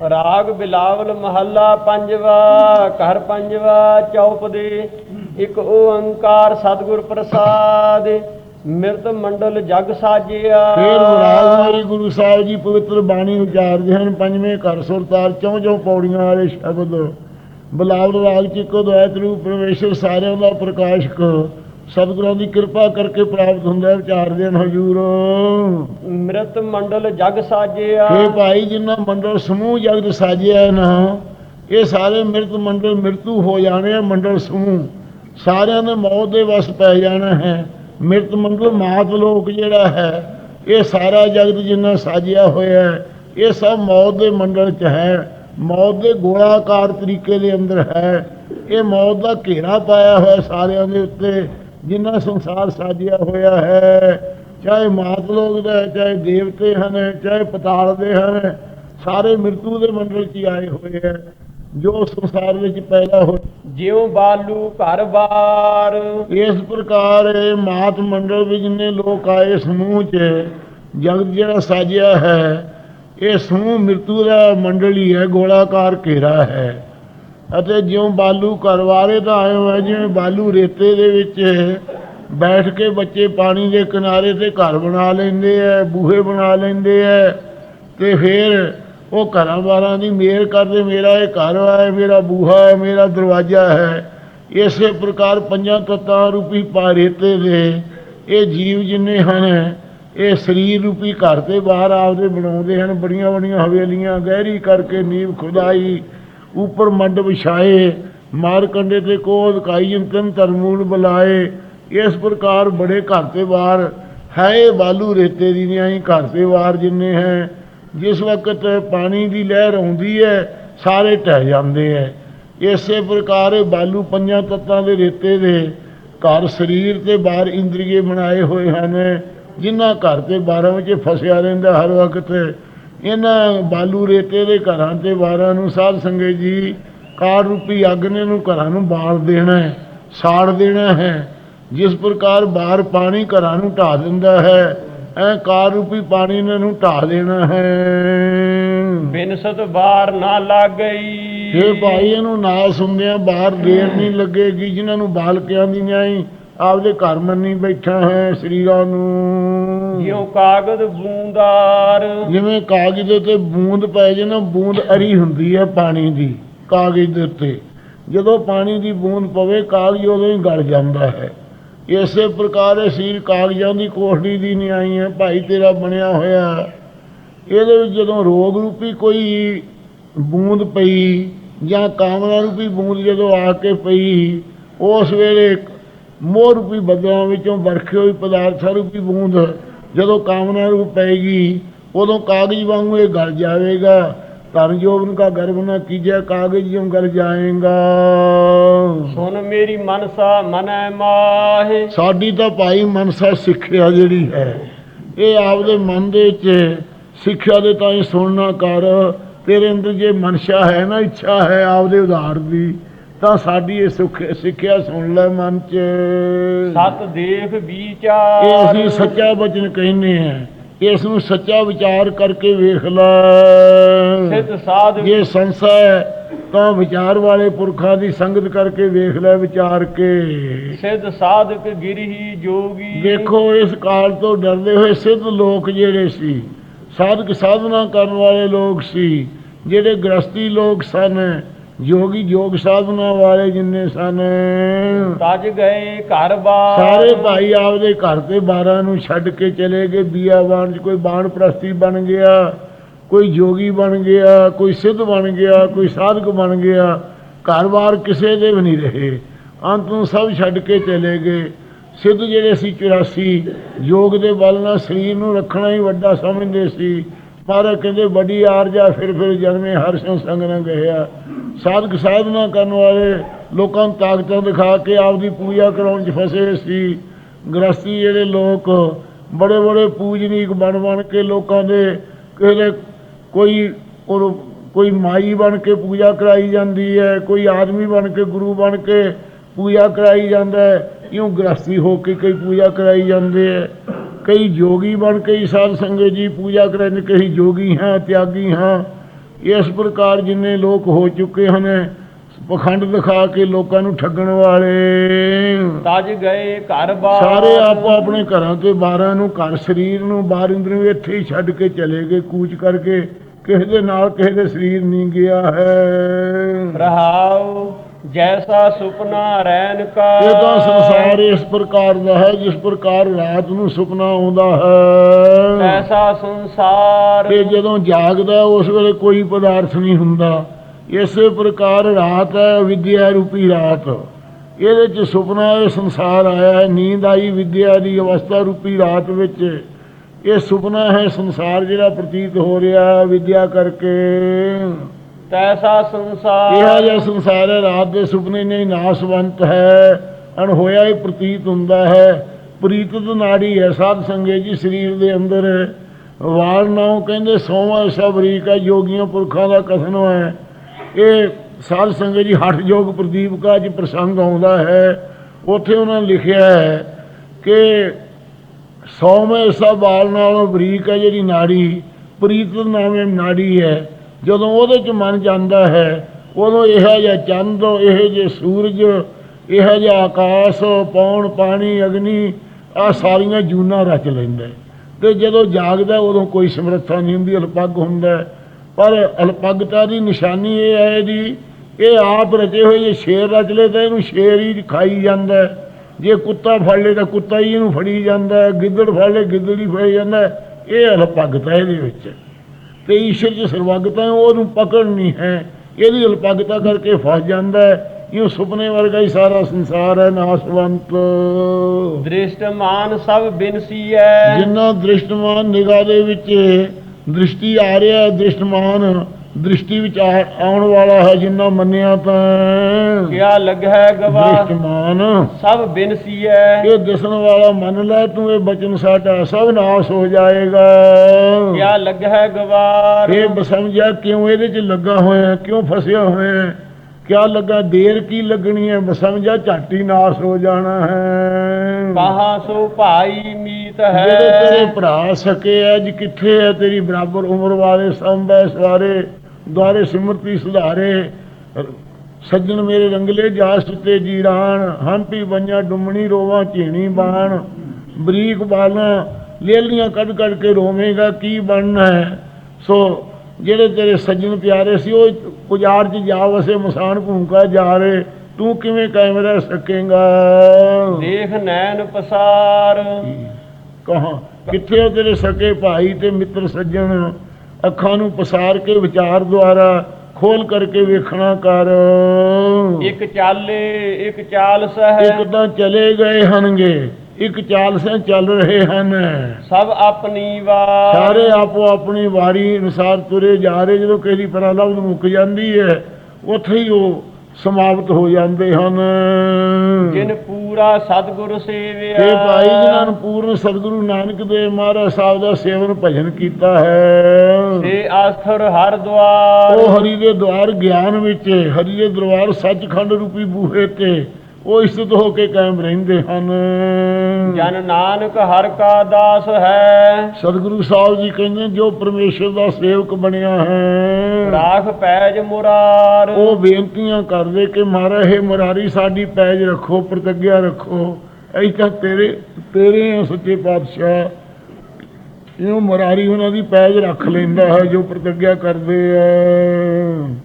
ਰਾਗ ਬਿਲਾਵਲ ਮਹੱਲਾ ਪੰਜਵਾ, ਘਰ ਪੰਜਵਾ, ਚੌਪ ਇੱਕ ਓੰਕਾਰ ਸਤਿਗੁਰ ਪ੍ਰਸਾਦ, ਮਿਰਤ ਮੰਡਲ ਜਗ ਸਾਜਿਆ। ਫੇਰ ਰਾਗਮਾਰੀ ਗੁਰੂ ਸਾਹਿਬ ਜੀ ਪਵਿੱਤਰ ਬਾਣੀ ਉਚਾਰਦੇ ਹਨ, ਪੰਜਵੇਂ ਘਰ ਸੁਰਤਾਲ ਚੌਂ ਚੌਂ ਪੌੜੀਆਂ ਵਾਲੇ ਸ਼ਬਦ। ਬਲਾਵਲ ਰਾਗ ਚ ਇੱਕੋ ਦੁਆਇਤ ਰੂਪ ਪਰਮੇਸ਼ਰ ਸਾਰਿਆਂ ਦਾ ਪ੍ਰਕਾਸ਼ਕ। ਸਤਿਗੁਰਾਂ ਦੀ ਕਿਰਪਾ ਕਰਕੇ ਪ੍ਰਾਪਤ ਹੁੰਦਾ ਹੈ ਵਿਚਾਰਦੇ ਹਨ ਹਜੂਰ। ਮਿਰਤ ਮੰਡਲ ਜਗ ਸਾਜਿਆ। ਇਹ ਭਾਈ ਜਿਨ੍ਹਾਂ ਮੰਡਲ ਸਮੂਹ ਜਗਤ ਸਾਜਿਆ ਨਾ ਇਹ ਸਾਰੇ ਮਿਰਤ ਮੰਡਲ ਮਿਰਤੂ ਹੋ ਜਾਣੇ ਆ ਮੰਡਲ ਸਮੂਹ। ਸਾਰਿਆਂ ਨੇ ਮੌਤ ਦੇ ਵਸ ਪੈ ਜਾਣਾ ਹੈ। ਮਿਰਤ ਮੰਡਲ ਮਾਤ ਲੋਕ ਜਿਹੜਾ ਹੈ ਇਹ ਸਾਰਾ ਜਗਤ ਜਿੰਨਾ ਸਾਜਿਆ ਹੋਇਆ ਹੈ ਇਹ ਸਭ ਮੌਤ ਦੇ ਮੰਡਲ ਚ ਹੈ। ਮੌਤ ਦੇ ਗੋਲਾਕਾਰ ਤਰੀਕੇ ਦੇ ਅੰਦਰ ਹੈ। ਇਹ ਮੌਤ ਦਾ ਘੇਰਾ ਪਾਇਆ ਹੋਇਆ ਸਾਰਿਆਂ ਦੇ ਉੱਤੇ। ਜਿੰਨਾ ਸੰਸਾਰ ਸਾਜਿਆ ਹੋਇਆ ਹੈ ਚਾਹੇ ਮਾਤ ਲੋਕ ਦਾ ਹੈ, ਚਾਹੇ ਦੇਵਤੇ ਹਨ ਚਾਹੇ ਪਤਾਲ ਦੇ ਹਨ ਸਾਰੇ ਮਿਰਤੂ ਦੇ ਮੰਡਲ 'ਚ ਹੀ ਆਏ ਹੋਏ ਹੈ। ਜੋ ਸੰਸਾਰ ਵਿੱਚ ਪੈਦਾ ਹੋਏ ਜਿਉ ਬਾਲੂ ਘਰ ਬਾਰ। ਇਸ ਪ੍ਰਕਾਰ ਮਾਤ ਮੰਡਲ ਵਿੱਚ ਜਿੰਨੇ ਲੋਕ ਆਏ ਸਮੂਹ 'ਚ ਜਗਤ ਜਿਹੜਾ ਸਾਜਿਆ ਹੈ ਇਹ ਸਮੂਹ ਮਿਰਤੂ ਦਾ ਮੰਡਲ ਹੀ ਹੈ ਗੋਲਾਕਾਰ ਘੇਰਾ ਹੈ। ਅਤੇ ਜਿਉਂ ਬਾਲੂ ਘਰਵਾਰੇ ਤਾਂ ਆਏ ਹੋਏ ਜਿਵੇਂ ਬਾਲੂ ਰੇਤੇ ਦੇ ਵਿੱਚ ਬੈਠ ਕੇ ਬੱਚੇ ਪਾਣੀ ਦੇ ਕਿਨਾਰੇ ਤੇ ਘਰ ਬਣਾ ਲੈਂਦੇ ਐ, ਬੂਹੇ ਬਣਾ ਲੈਂਦੇ ਐ ਤੇ ਫਿਰ ਉਹ ਘਰਾਂ ਬਾਰਾਂ ਦੀ ਮੇਰ ਕਰਦੇ, ਮੇਰਾ ਇਹ ਘਰ ਹੈ, ਮੇਰਾ ਬੂਹਾ ਹੈ, ਮੇਰਾ ਦਰਵਾਜ਼ਾ ਹੈ। ਇਸੇ ਪ੍ਰਕਾਰ ਪੰਜਾਂ ਤੱਤਾਂ ਰੂਪੀ ਪਾਰੇਤੇ ਦੇ, ਇਹ ਜੀਵ ਜਿੰਨੇ ਹਨ, ਇਹ ਸਰੀਰ ਰੂਪੀ ਘਰ ਤੇ ਬਾਹਰ ਆਪਦੇ ਬਣਾਉਂਦੇ ਹਨ ਬੜੀਆਂ ਬੜੀਆਂ ਹਵੇਲੀਆਂ ਗਹਿਰੀ ਕਰਕੇ ਨੀਂਵ ਖੁਦਾਈ ਉੱਪਰ ਮੰਡ ਵਿਛਾਏ, ਮਾਰ ਕੰਡੇ ਤੇ ਕੋਦ ਕਾਈ ਜੰਤਨ ਤਰਮੂਲ ਬੁਲਾਏ, ਇਸ ਪ੍ਰਕਾਰ ਬੜੇ ਘਰ ਤੇ ਬਾਹਰ ਹੈ ਬਾਲੂ ਰੇਤੇ ਦੀ ਨਹੀਂ ਘਰ ਤੇ ਵਾਰ ਜਿੰਨੇ ਹੈ, ਜਿਸ ਵਕਤ ਪਾਣੀ ਦੀ ਲਹਿਰ ਆਉਂਦੀ ਹੈ, ਸਾਰੇ ਟਹਿ ਜਾਂਦੇ ਹੈ। ਇਸੇ ਪ੍ਰਕਾਰ ਬਾਲੂ ਪੰਜਾਂ ਤੱਤਾਂ ਦੇ ਰੇਤੇ ਦੇ ਘਰ ਸਰੀਰ ਤੇ ਬਾਹਰ ਇੰਦਰੀਏ ਬਣਾਏ ਹੋਏ ਹਨ, ਜਿਨ੍ਹਾਂ ਘਰ ਤੇ ਬਾਰਾਂ ਵਿੱਚ ਫਸਿਆ ਰਹਿੰਦਾ ਹਰ ਵਕਤ। ਇਹਨਾਂ ਬਾਲੂ ਰੇਤੇ ਦੇ ਘਰਾਂ ਤੇ ਬਾਰਾਂ ਨੂੰ ਸਾਧ ਸੰਗਤ ਜੀ ਕਾਰ ਰੂਪੀ ਅੱਗ ਨੇ ਨੂੰ ਘਰਾਂ ਨੂੰ ਬਾਲ ਦੇਣਾ ਹੈ ਸਾੜ ਦੇਣਾ ਹੈ। ਜਿਸ ਪ੍ਰਕਾਰ ਬਾਹਰ ਪਾਣੀ ਘਰਾਂ ਨੂੰ ਢਾ ਦਿੰਦਾ ਹੈ ਐ ਕਾਰ ਰੂਪੀ ਪਾਣੀ ਨੇ ਨੂੰ ਢਾ ਦੇਣਾ ਹੈ। ਬਿਨਸਤ ਬਾਰ ਨਾ ਲੱਗ ਗਈ ਇਹ ਭਾਈ ਇਹਨੂੰ ਨਾਲ ਸੁਣਦਿਆਂ ਬਾਹਰ ਦੇਰ ਨਹੀਂ ਲੱਗੇਗੀ ਜਿਨ੍ਹਾਂ ਨੂੰ ਬਾਲਕਿਆਂ ਦੀ ਨਿਆਈ ਆਪਦੇ ਘਰ ਮੰਨੀ ਬੈਠਾ ਹੈ ਸਰੀਰਾਂ ਨੂੰ। ਜਿਉ ਕਾਗਦ ਬੂੰਦਾਰ। ਜਿਵੇਂ ਕਾਗਜ਼ ਉੱਤੇ ਬੂੰਦ ਪੈ ਜੇ ਨਾ ਬੂੰਦ ਅਰੀ ਹੁੰਦੀ ਹੈ ਪਾਣੀ ਦੀ ਕਾਗਜ਼ ਦੇ ਉੱਤੇ। ਜਦੋਂ ਪਾਣੀ ਦੀ ਬੂੰਦ ਪਵੇ ਕਾਗਜ਼ ਉਦੋਂ ਹੀ ਗਲ ਜਾਂਦਾ ਹੈ। ਇਸੇ ਪ੍ਰਕਾਰ ਇਹ ਸਰੀਰ ਕਾਗਜ਼ਾਂ ਦੀ ਕੋਠੜੀ ਦੀ ਨਿਆਈ ਹੈ ਭਾਈ ਤੇਰਾ ਬਣਿਆ ਹੋਇਆ। ਇਹਦੇ ਵਿੱਚ ਜਦੋਂ ਰੋਗ ਰੂਪੀ ਕੋਈ ਬੂੰਦ ਪਈ ਜਾਂ ਕਾਮਨਾ ਰੂਪੀ ਬੂੰਦ ਜਦੋਂ ਆ ਕੇ ਪਈ ਉਸ ਵੇਲੇ ਮੋਹ ਰੂਪੀ ਬੱਦਲਾਂ ਵਿੱਚੋਂ ਵਰਖੇ ਹੋਈ ਪਦਾਰਥਾਂ ਰੂਪੀ ਬੂੰਦ ਜਦੋਂ ਕਾਮਨਾ ਰੂਪ ਪੈਗੀ ਉਦੋਂ ਕਾਗਜ਼ ਵਾਂਗੂ ਇਹ ਗਲ ਜਾਵੇਗਾ। ਧਨ ਜੋਬਨ ਕਾ ਗਰਭ ਨਾ ਕੀਜੈ ਕਾਗਜ਼ ਜਿਉਂ ਗਲ ਜਾਏਗਾ। ਸੁਨ ਮੇਰੀ ਮਨਸਾ ਮਨੈ ਮਾਹੇ। ਸਾਡੀ ਤਾਂ ਭਾਈ ਮਨਸਾ ਸਿੱਖਿਆ ਜਿਹੜੀ ਹੈ। ਇਹ ਆਪਦੇ ਮਨ ਦੇ ਵਿੱਚ ਸਿੱਖਿਆ ਦੇ ਤਾਂ ਸੁਣਨਾ ਕਰ। ਤੇਰੇ ਅੰਦਰ ਜੇ ਮਨਸ਼ਾ ਹੈ ਨਾ ਇੱਛਾ ਹੈ ਆਪਦੇ ਉਧਾਰ ਦੀ। ਤਾਂ ਸਾਡੀ ਇਹ ਸੁਖ ਸਿੱਖਿਆ ਸੁਣ ਲੈ ਮਨ 'ਚ। ਸਤ ਦੇਖ ਇਹ ਵਿਚਾਰ ਅਸੀਂ ਸੱਚਾ ਬਚਨ ਕਹਿੰਦੇ ਆ ਇਸ ਨੂੰ ਸੱਚਾ ਵਿਚਾਰ ਕਰਕੇ ਵੇਖ ਲੈ। ਸਿੱਧ ਸਾਧ ਜੇ ਸੰਸਾ ਤਾਂ ਵਿਚਾਰ ਵਾਲੇ ਪੁਰਖਾਂ ਦੀ ਸੰਗਤ ਕਰਕੇ ਵੇਖ ਲੈ ਵਿਚਾਰ ਕੇ। ਸਿੱਧ ਸਾਧਕ ਗਿਰਹੀ ਜੋਗੀ। ਦੇਖੋ ਇਸ ਕਾਲ ਤੋਂ ਡਰਦੇ ਹੋਏ ਸਿੱਧ ਲੋਕ ਜਿਹੜੇ ਸੀ ਸਾਧਕ ਸਾਧਨਾ ਕਰਨ ਵਾਲੇ ਲੋਕ ਸੀ ਜਿਹੜੇ ਗ੍ਰਸਤੀ ਲੋਕ ਸਨ ਯੋਗੀ ਯੋਗ ਸਾਧਨਾ ਵਾਲੇ ਜਿੰਨੇ ਸਨ। ਤਜ ਗਏ ਘਰ ਬਾਰ ਸਾਰੇ ਭਾਈ ਆਪਦੇ ਘਰ ਤੇ ਬਾਰਾਂ ਨੂੰ ਛੱਡ ਕੇ ਚਲੇ ਗਏ। ਬੀਆਵਾਨ ਚ ਕੋਈ ਬਾਣ ਪ੍ਰਸਤੀ ਬਣ ਗਿਆ ਕੋਈ ਜੋਗੀ ਬਣ ਗਿਆ ਕੋਈ ਸਿੱਧ ਬਣ ਗਿਆ ਕੋਈ ਸਾਧਕ ਬਣ ਗਿਆ। ਘਰ-ਬਾਰ ਕਿਸੇ ਦੇ ਵੀ ਨਹੀਂ ਰਹੇ। ਅੰਤ ਨੂੰ ਸਭ ਛੱਡ ਕੇ ਚਲੇ ਗਏ। ਸਿੱਧ ਜਿਹੜੇ ਸੀ 84 ਯੋਗ ਦੇ ਬਲ ਨਾਲ ਸਰੀਰ ਨੂੰ ਰੱਖਣਾ ਹੀ ਵੱਡਾ ਸਮਝਦੇ ਸੀ। ਪਰ ਕਹਿੰਦੇ ਵੱਡੀ ਆਰਜਾ ਫਿਰ ਫਿਰ ਜਨਮੇ ਹਰ ਸੰਗ ਨਾ ਗਿਆ ਸਾਧਕ ਸਾਧਨਾ ਕਰਨ ਵਾਲੇ ਲੋਕਾਂ ਨੂੰ ਤਾਕਤਾਂ ਦਿਖਾ ਕੇ ਆਪਦੀ ਪੂਜਾ ਕਰਾਉਣ 'ਚ ਫਸੇ ਸੀ। ਗ੍ਰਸਤੀ ਜਿਹੜੇ ਲੋਕ ਬੜੇ ਬੜੇ ਪੂਜਨੀਕ ਬਣ ਬਣ ਕੇ ਲੋਕਾਂ ਦੇ ਕਿਸੇ ਦੇ ਕੋਈ ਉਹ ਕੋਈ ਮਾਈ ਬਣ ਕੇ ਪੂਜਾ ਕਰਾਈ ਜਾਂਦੀ ਹੈ, ਕੋਈ ਆਦਮੀ ਬਣ ਕੇ, ਗੁਰੂ ਬਣ ਕੇ ਪੂਜਾ ਕਰਾਈ ਜਾਂਦਾ ਹੈ, ਇਉਂ ਗ੍ਰਸਤੀ ਹੋ ਕੇ ਕਈ ਪੂਜਾ ਕਰਾਈ ਜਾਂਦੇ ਹੈ। ਕਈ ਜੋਗੀ ਬਣ ਕੇ ਹੀ ਸਾਧ ਸੰਗਤ ਜੀ ਪੂਜਾ ਕਰਨ, ਕਈ ਜੋਗੀ ਹਾਂ, ਤਿਆਗੀ ਹਾਂ। ਇਸ ਪ੍ਰਕਾਰ ਜਿੰਨੇ ਲੋਕ ਹੋ ਚੁੱਕੇ ਹਨ ਪਖੰਡ ਦਿਖਾ ਕੇ ਲੋਕਾਂ ਨੂੰ ਠੱਗਣ ਵਾਲੇ। ਤਜ ਗਏ ਘਰ ਬਾਰ ਸਾਰੇ ਆਪੋ ਆਪਣੇ ਘਰਾਂ ਤੇ ਬਾਹਰਾਂ ਨੂੰ ਘਰ ਸਰੀਰ ਨੂੰ ਬਾਹਰ ਅੰਦਰ ਨੂੰ ਇੱਥੇ ਹੀ ਛੱਡ ਕੇ ਚਲੇ ਗਏ ਕੂਚ ਕਰਕੇ। ਕਿਸੇ ਦੇ ਨਾਲ ਕਿਸੇ ਦੇ ਸਰੀਰ ਨਹੀਂ ਗਿਆ ਹੈ। ਰਹਾਉ ਜੈਸਾ ਸੁਪਨਾ ਰੈਨ ਕਾ ਇਹ ਤਾਂ ਸੰਸਾਰ ਇਸ ਪ੍ਰਕਾਰ ਦਾ ਹੈ ਜਿਸ ਪ੍ਰਕਾਰ ਰਾਤ ਨੂੰ ਸੁਪਨਾ ਆਉਂਦਾ ਹੈ। ਐਸਾ ਸੰਸਾਰ। ਤੇ ਜਦੋਂ ਜਾਗਦਾ ਉਸ ਵੇਲੇ ਕੋਈ ਪਦਾਰਥ ਨਹੀਂ ਹੁੰਦਾ। ਇਸੇ ਪ੍ਰਕਾਰ ਰਾਤ ਹੈ ਵਿਦਿਆ ਰੂਪੀ ਰਾਤ। ਇਹਦੇ ਚ ਸੁਪਨਾ ਇਹ ਸੰਸਾਰ ਆਇਆ ਹੈ ਨੀਂਦ ਆਈ ਵਿਦਿਆ ਦੀ ਅਵਸਥਾ ਰੂਪੀ ਰਾਤ ਵਿੱਚ। ਇਹ ਸੁਪਨਾ ਹੈ ਸੰਸਾਰ ਜਿਹੜਾ ਪ੍ਰਤੀਤ ਹੋ ਰਿਹਾ ਵਿਦਿਆ ਕਰਕੇ। ਤੈਸਾ ਸੰਸਾਰ। ਇਹੋ ਜਿਹਾ ਸੰਸਾਰ ਹੈ, ਰਾਤ ਦੇ ਸੁਪਨੇ ਨਹੀਂ ਨਾਸਵੰਤ ਹੈ, ਅਣਹੋਇਆ ਹੀ ਪ੍ਰਤੀਤ ਹੁੰਦਾ ਹੈ। ਪ੍ਰੀਤਤ ਨਾੜੀ ਹੈ, ਸਾਧ ਸੰਗੇ ਜੀ ਸਰੀਰ ਦੇ ਅੰਦਰ। ਵਾਲ ਨਾਉ ਕਹਿੰਦੇ, ਸੋਵਾ ਸਬਰੀਕ ਹੈ ਯੋਗੀਆਂ ਪੁਰਖਾਂ ਦਾ ਕਥਨ ਹੈ। ਇਹ ਸਾਧ ਸੰਗੇ ਜੀ ਹਠ ਯੋਗ ਪ੍ਰਦੀਪ ਕਾ ਜੀ ਪ੍ਰਸੰਗ ਆਉਂਦਾ ਹੈ। ਉੱਥੇ ਉਹਨਾਂ ਨੇ ਲਿਖਿਆ ਹੈ ਕਿ ਸੌਵੇਂ ਸਭ ਵਾਲ ਨਾਲੋਂ ਬਰੀਕ ਹੈ, ਜਿਹੜੀ ਨਾੜੀ ਪ੍ਰੀਤ ਨਾਮੇ ਨਾੜੀ ਹੈ। ਜਦੋਂ ਉਹਦੇ ਚ ਮਨ ਜਾਂਦਾ ਹੈ, ਉਦੋਂ ਇਹੋ ਜਿਹਾ ਚੰਦ, ਇਹੋ ਜਿਹੇ ਸੂਰਜ, ਇਹੋ ਜਿਹਾ ਆਕਾਸ਼, ਪੌਣ, ਪਾਣੀ, ਅਗਨੀ ਆ ਸਾਰੀਆਂ ਜੂਨਾਂ ਰਚ ਲੈਂਦਾ ਹੈ। ਤੇ ਜਦੋਂ ਜਾਗਦਾ ਉਦੋਂ ਕੋਈ ਸਮਰੱਥਾ ਨਹੀਂ ਹੁੰਦੀ, ਅਲਪੱਗ ਹੁੰਦਾ ਪਰ ਅਲਪੱਗਤਾ ਦੀ ਨਿਸ਼ਾਨੀ ਇਹ ਹੈ ਇਹਦੀ ਇਹ ਆਪ ਰਚੇ ਹੋਏ ਜੇ ਸ਼ੇਰ ਰਚ ਲੇ ਤਾਂ ਇਹਨੂੰ ਸ਼ੇਰ ਹੀ ਖਾਈ ਜਾਂਦਾ ਜੇ ਕੁੱਤਾ ਫੜ ਲੇ ਤਾਂ ਕੁੱਤਾ ਹੀ ਇਹਨੂੰ ਫੜੀ ਜਾਂਦਾ ਗਿੱਦੜ ਫੜ ਲੇ ਗਿੱਦੜ ਹੀ ਫੜੀ ਜਾਂਦਾ ਇਹ ਅਲਪੱਗਤਾ ਇਹਦੇ ਵਿੱਚ ਤੇ ਈਸ਼ਵਰ ਚ ਸਰਵਗਤਾ ਹੈ ਉਹਨੂੰ ਪਕੜਨੀ ਹੈ। ਇਹਦੀ ਅਲਪੱਗਤਾ ਕਰਕੇ ਫਸ ਜਾਂਦਾ ਹੈ। ਇਹ ਸੁਪਨੇ ਵਰਗਾ ਹੀ ਸਾਰਾ ਸੰਸਾਰ ਹੈ ਨਾਸਵੰਤ। ਦ੍ਰਿਸ਼ਟਮਾਨ ਸਭ ਬਿਨਸੀਐ ਜਿੰਨਾ ਦ੍ਰਿਸ਼ਟਮਾਨ ਨਿਗਾਹ ਦੇ ਵਿੱਚ ਦ੍ਰਿਸ਼ਟੀ ਆ ਰਿਹਾ ਹੈ ਦ੍ਰਿਸ਼ਟਮਾਨ ਦ੍ਰਿਸ਼ਟੀ ਵਿੱਚ ਆਉਣ ਵਾਲਾ ਹੈ ਜਿੰਨਾ ਮੰਨਿਆ ਤਾਂ। ਕਿਆ ਲੱਗੈ ਗਵਾ ਦ੍ਰਿਸ਼ਟਮਾਨ। ਸਭ ਬਿਨਸੀਐ ਇਹ ਦਿਸਣ ਵਾਲਾ ਮੰਨ ਲੈ ਤੂੰ ਇਹ ਬਚਨ ਸਾਡਾ ਸਭ ਨਾਸ ਹੋ ਜਾਏਗਾ। ਕਿਆ ਲੱਗੈ ਗਵਾਰ ਇਹ ਬਸਮਝਿਆ ਕਿਉਂ ਇਹਦੇ ਚ ਲੱਗਾ ਹੋਇਆ ਕਿਉਂ ਫਸਿਆ ਹੋਇਆ ਕਿਆ ਲੱਗਾ? ਦੇਰ ਕੀ ਲੱਗਣੀ ਹੈ? ਬਸਮਝਿਆ ਝਾਟੀ ਨਾਸ ਹੋ ਜਾਣਾ ਹੈ। ਕਹਾ ਸੋ ਭਾਈ ਮੀਤ ਜਿਹੜੇ ਤੇਰੇ ਹੈ ਭਰਾ ਸਕੇ ਅੱਜ ਕਿੱਥੇ ਹੈ ਤੇਰੀ ਬਰਾਬਰ ਉਮਰ ਵਾਲੇ ਸੰਭੈ ਸਵਾਰੇ ਦੁਆਰੇ ਸਿਮਰਤੀ ਸੁਧਾਰੇ ਸੱਜਣ ਮੇਰੇ ਰੰਗਲੇ ਜਾਸ ਤੇ ਜੀਰਾਨ ਹੰਪੀ ਬੰਨਿਆ ਡੁੰਮਣੀ ਰੋਵਾਂ ਝੀਣੀ ਬਾਣ ਬਰੀਕ ਬਾਲਾਂ ਲੇਲੀਆਂ ਕੱਢ ਕੱਢ ਕੇ ਰੋਵੇਂਗਾ ਕੀ ਬਣਨਾ ਹੈ? ਸੋ ਜਿਹੜੇ ਤੇਰੇ ਸੱਜਣ ਪਿਆਰੇ ਸੀ ਉਹ ਪੁਜਾਰ ਚ ਜਾ ਵਸੇ ਮਸਾਨ ਭੂਮਕਾ ਜਾ ਰਹੇ ਤੂੰ ਕਿਵੇਂ ਕਾਇਮ ਰਹਿ ਸਕੇਗਾ? ਦੇਖ ਨੈਣ ਪਸਾਰ। ਕਹਾਂ ਕਿੱਥੇ ਤੇਰੇ ਸਕੇ ਭਾਈ ਤੇ ਮਿੱਤਰ ਸੱਜਣ? ਅੱਖਾਂ ਨੂੰ ਪਸਾਰ ਕੇ ਵਿਚਾਰ ਦੁਆਰਾ ਖੋਲ ਕਰਕੇ ਵੇਖਣਾ ਕਰ। ਇੱਕ ਚਾਲੇ ਇੱਕ ਚਾਲ ਇੱਕ ਸਹਿ ਤਾਂ ਚਲੇ ਗਏ ਹਨਗੇ ਇੱਕ ਚਾਲ ਸੇ ਚੱਲ ਰਹੇ ਹਨ। ਸਭ ਆਪਣੀ ਵਾਰ। ਸਾਰੇ ਆਪੋ ਆਪਣੀ ਵਾਰੀ ਅਨੁਸਾਰ ਤੁਰੇ ਜਾ ਰਹੇ ਜਦੋਂ ਕਿਸੇ ਦੀ ਪ੍ਰਲਬਧ ਮੁੱਕ ਜਾਂਦੀ ਹੈ ਉੱਥੇ ਹੀ ਉਹ ਸਮਾਪਤ ਹੋ ਜਾਂਦੇ ਹਨ। ਜਿਨ ਪੂਰਾ ਸਤਿਗੁਰ ਸੇਵਿਆ। ਤੇ ਭਾਈ ਜਿਨ੍ਹਾਂ ਨੂੰ ਪੂਰਨ ਸਤਿਗੁਰੂ ਨਾਨਕ ਦੇਵ ਮਹਾਰਾਜ ਸਾਹਿਬ ਦਾ ਸੇਵਨ ਭਜਨ ਕੀਤਾ ਹੈ। ਸੇ ਆਸਥਰ ਹਰ ਦਵਾਰ ਉਹ ਹਰੀ ਦੇ ਦਵਾਰ ਗਿਆਨ ਵਿੱਚ ਹਰੀ ਦੇ ਦਰਬਾਰ ਸੱਚਖੰਡ ਰੂਪੀ ਬੂਹੇ ਤੇ ਉਹ ਇਸਤ ਹੋ ਕੇ ਕਾਇਮ ਰਹਿੰਦੇ ਹਨ। ਜਨ ਨਾਨਕ ਹਰ ਕਾ ਦਾਸ ਹੈ। ਸਤਿਗੁਰੂ ਸਾਹਿਬ ਜੀ ਕਹਿੰਦੇ ਜੋ ਪਰਮੇਸ਼ਰ ਦਾ ਸੇਵਕ ਬਣਿਆ ਹੈ। ਰਾਖ ਪੈਜ ਮੁਰਾਰ। ਉਹ ਬੇਨਤੀਆਂ ਕਰਦੇ ਕਿ ਮਹਾਰਾਜ ਇਹ ਮੁਰਾਰੀ ਸਾਡੀ ਪੈਜ ਰੱਖੋ ਪ੍ਰਤੱਗਿਆ ਰੱਖੋ। ਅਸੀਂ ਤਾਂ ਤੇਰੇ ਤੇਰੇ ਆ ਸੱਚੇ ਪਾਤਸ਼ਾਹ। ਇਹਨੂੰ ਮੁਰਾਰੀ ਉਹਨਾਂ ਦੀ ਪੈਜ ਰੱਖ ਲੈਂਦਾ ਹੈ ਜੋ ਪ੍ਰਤੱਗਿਆ ਕਰਦੇ ਆ।